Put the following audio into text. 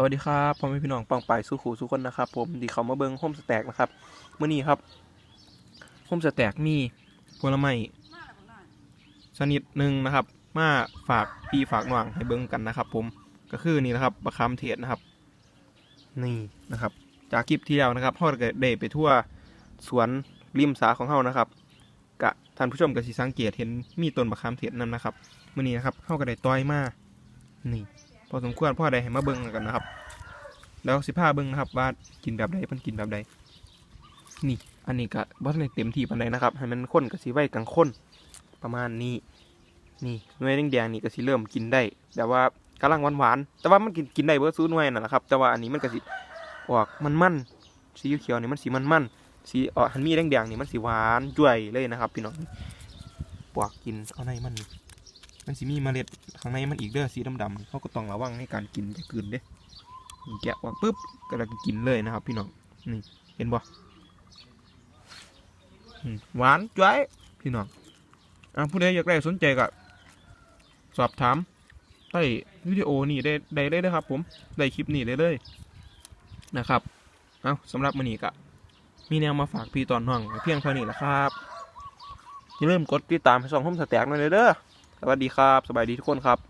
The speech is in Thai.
สวัสดีครับพ่อแม่พี่น้องปังปายสู้ขู่สู้คนนะครับ ผมดีเขามาเบิงโฮมสแต็กนะครับเมื่อนี้ครับโฮมสแต็กมีผลไม้ชนิดหนึ่งนะครับ มาฝากพี่ฝากน้องให้เบิ้งกันนะครับ ผมก็คือนี่นะครับบะคามเทศนะครับ นี่นะครับ จากคลิปที่แล้วนะครับพ่อก็ได้ไปทั่วสวนริมสาของเฮานะครับกะท่านผู้ชมก็สิสังเกตเห็นมีต้นบะคามเทศนั่นนะครับเมื่อนี้นะครับเฮาก็ได้ต้อยมานี่ พอสมควรพ่อใดให้มาเบิ่งกันนะครับ แล้วสิพาเบิ่งนะครับว่ากินแบบใดเพิ่นกินแบบใด นี่ อันนี้ก็บ่ทันเต็มที่ปานใดนะครับ ให้มันข้นก็สิไว้กลางข้นประมาณนี้ นี่หน่วยแดงๆนี่ก็สิเริ่มกินได้แต่ว่ากำลังหวานๆ แต่ว่ามันกินกินได้เบิดซูหน่วยนั่นแหละครับ แต่ว่าอันนี้มันก็สิออกมันๆ สีเขียวๆนี่มันสีมันๆ สีออกหันมี่แดงๆนี่มันสีหวานจ่วยเลยนะครับ พี่น้องปอกกินเอาในมันนี่ มันสิมีเมล็ดข้างในมันอีกเด้อสีดำๆเขาก็ต้องระวังในการกินจะกลืนเด้แกะออกปุ๊บก็แล้วก็กินเลยนะครับ พี่น้องนี่เห็นบ่หวานจ้วยพี่น้องอะผู้ใดอยากได้สนใจก็สอบถามใต้วิดีโอนี่ได้ได้เลยนะครับ ผมได้คลิปนี้ได้เลยนะครับเอาสำหรับมื้อนี้ก็มีแนวมาฝากพี่ตอนน้องเพียงเท่านี้แหละครับอย่าลืมกดติดตามให้ช่องห้มสแต็กหน่อยเด้อ สวัสดีครับ สบายดีทุกคนครับ